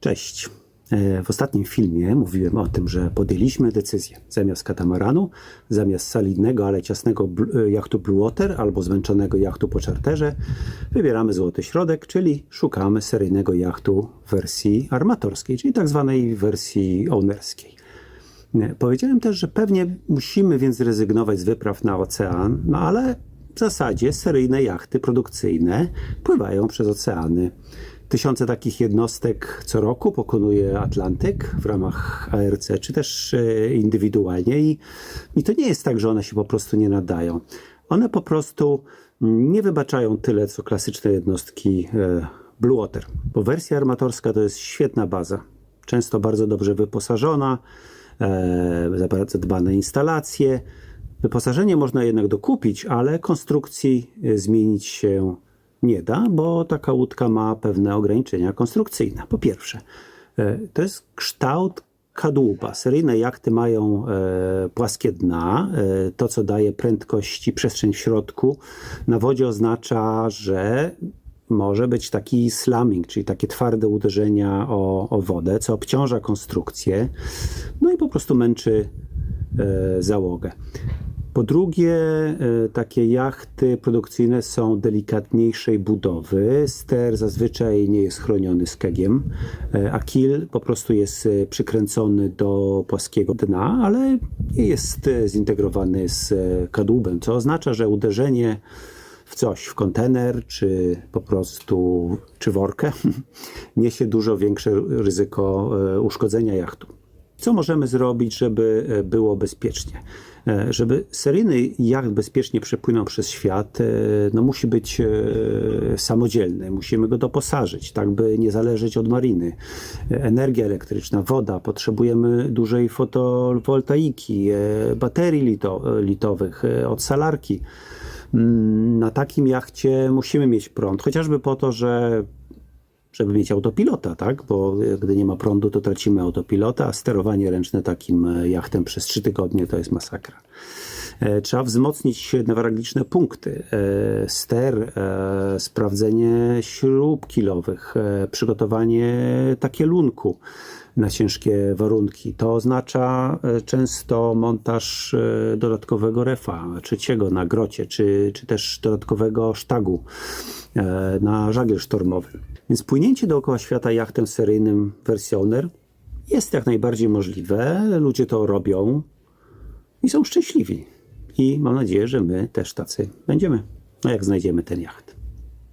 Cześć. E, W ostatnim filmie mówiłem o tym, że podjęliśmy decyzję. Zamiast katamaranu, zamiast solidnego, ale ciasnego e, jachtu Blue Water albo zmęczonego jachtu po czarterze, wybieramy złoty środek, czyli szukamy seryjnego jachtu w wersji armatorskiej, czyli tak zwanej wersji ownerskiej. Nie, Powiedziałem też, że pewnie musimy więc zrezygnować z wypraw na ocean, no ale w zasadzie seryjne jachty produkcyjne pływają przez oceany. Tysiące takich jednostek co roku pokonuje Atlantyk w ramach ARC, czy też e, indywidualnie i, i to nie jest tak, że one się po prostu nie nadają. One po prostu nie wybaczają tyle, co klasyczne jednostki e, Blue Water, bo wersja armatorska to jest świetna baza, często bardzo dobrze wyposażona, e, za bardzo dbane instalacje. Wyposażenie można jednak dokupić, ale konstrukcji zmienić się nie da, bo taka łódka ma pewne ograniczenia konstrukcyjne. Po pierwsze, e, to jest kształt kadłuba. Seryjne jachty mają e, płaskie dna. E, to, co daje prędkość i przestrzeń w środku, na wodzie oznacza, że może być taki slamming, czyli takie twarde uderzenia o, o wodę, co obciąża konstrukcję, no i po prostu męczy e, załogę. Po drugie, e, takie jachty produkcyjne są delikatniejszej budowy. Ster zazwyczaj nie jest chroniony skegiem, e, a kil po prostu jest e, przykręcony do płaskiego dna, ale nie jest zintegrowany z kadłubem, co oznacza, że uderzenie w coś, w kontener, czy po prostu czy workę, niesie dużo większe ryzyko uszkodzenia jachtu. Co możemy zrobić, żeby e, było bezpiecznie? E, Żeby seryjny jacht bezpiecznie przepłynął przez świat, e, no musi być samodzielny, musimy go doposażyć, tak by nie zależeć od mariny. Energia elektryczna, woda, potrzebujemy dużej fotowoltaiki, baterii lito, litowych, odsalarki. Mm, Na takim jachcie musimy mieć prąd, chociażby po to, że żeby mieć autopilota, tak? Bo gdy nie ma prądu, to tracimy autopilota, a sterowanie ręczne takim e, jachtem przez trzy tygodnie to jest masakra. E, Trzeba wzmocnić newralgiczne punkty. E, Ster, sprawdzenie śrub kilowych, przygotowanie takielunku na ciężkie warunki. To oznacza często montaż dodatkowego refa, trzeciego na grocie, czy, czy też dodatkowego sztagu na żagiel sztormowy. Więc płynięcie dookoła świata jachtem seryjnym wersji owner jest jak najbardziej możliwe. Ludzie to robią i są szczęśliwi. I mam nadzieję, że my też tacy będziemy. No jak znajdziemy ten jacht.